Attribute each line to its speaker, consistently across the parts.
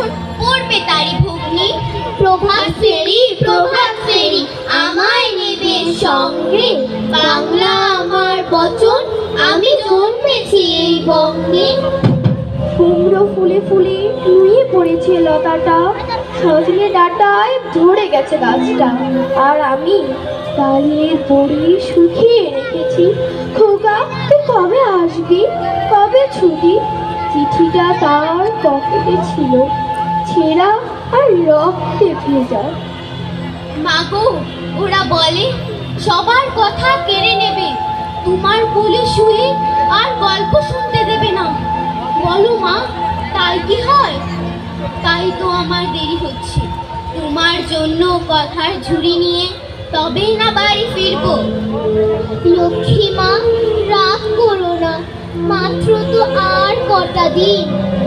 Speaker 1: বছর পড়বে তারি ভগ্নি। প্রভাত ফেরি প্রভাত ফেরি, আমায় নেবে সঙ্গে। বাংলা আমার বচন, আমি জন্মেছি এই বঙ্গে।
Speaker 2: কুমড়ো ফুলে ফুলে নুয়ে পড়েছে লতাটা। সজনে ডাটায় ধরে গেছে গাছটা। আর আমি দাঁড়িয়ে বড়ি শুকিয়ে রেখেছি। খোকা, তুই কবে আসবি? কবে ছুটি? চিঠিটা তার পকেটে ছিল। ছেঁড়া আর রক্তে ভেজা।
Speaker 1: মাগো ওরা বলে সবার কথা কেড়ে নেবে। তোমার কোলে শুয়ে আর গল্প শুনতে দেবে না। বলো মা তাই কি হয়? তাই তো আমার দেরি হচ্ছে। তোমার জন্য কথার ঝুড়ি নিয়ে তবেই না বাড়ি ফিরবো। লক্ষ্মী মা রাগ করো না। মাত্র তো আর কটা দিন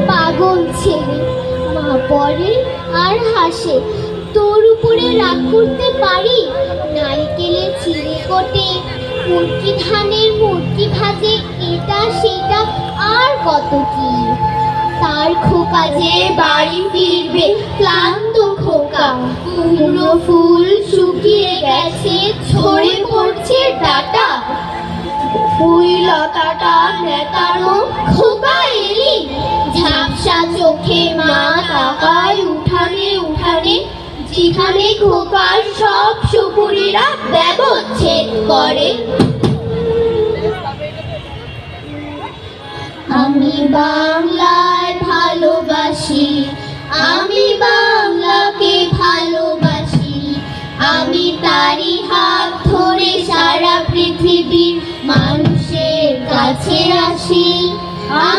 Speaker 1: পাগল ছেলে। পড়ে আর হাসে। তোর উপরে রাগ করতে পারি? নারকেলের চিড়ে কোটে মুরকি ধানের মুরকি ভাজে, এটা সেটা আর কত কি? তার খোকা যে বাড়ি ফিরবে, ক্লান্ত খোকা। কুমড়ো ফুল শুকিয়ে গেছে ছড়ে পড়ছে ডাটা। ওই লতাটা নেতানো খোকা এলি। ঝাপসা চোখে মা যেখানে খোকার সব সুপুরিরা ব্যবচ্ছেদ করে। আমি বাংলায় ভালোবাসি, আমি বাংলাকে ভালোবাসি। আমি তারি হাত ধরে সারা পৃথিবীর মানুষের কাছে আসি। আমি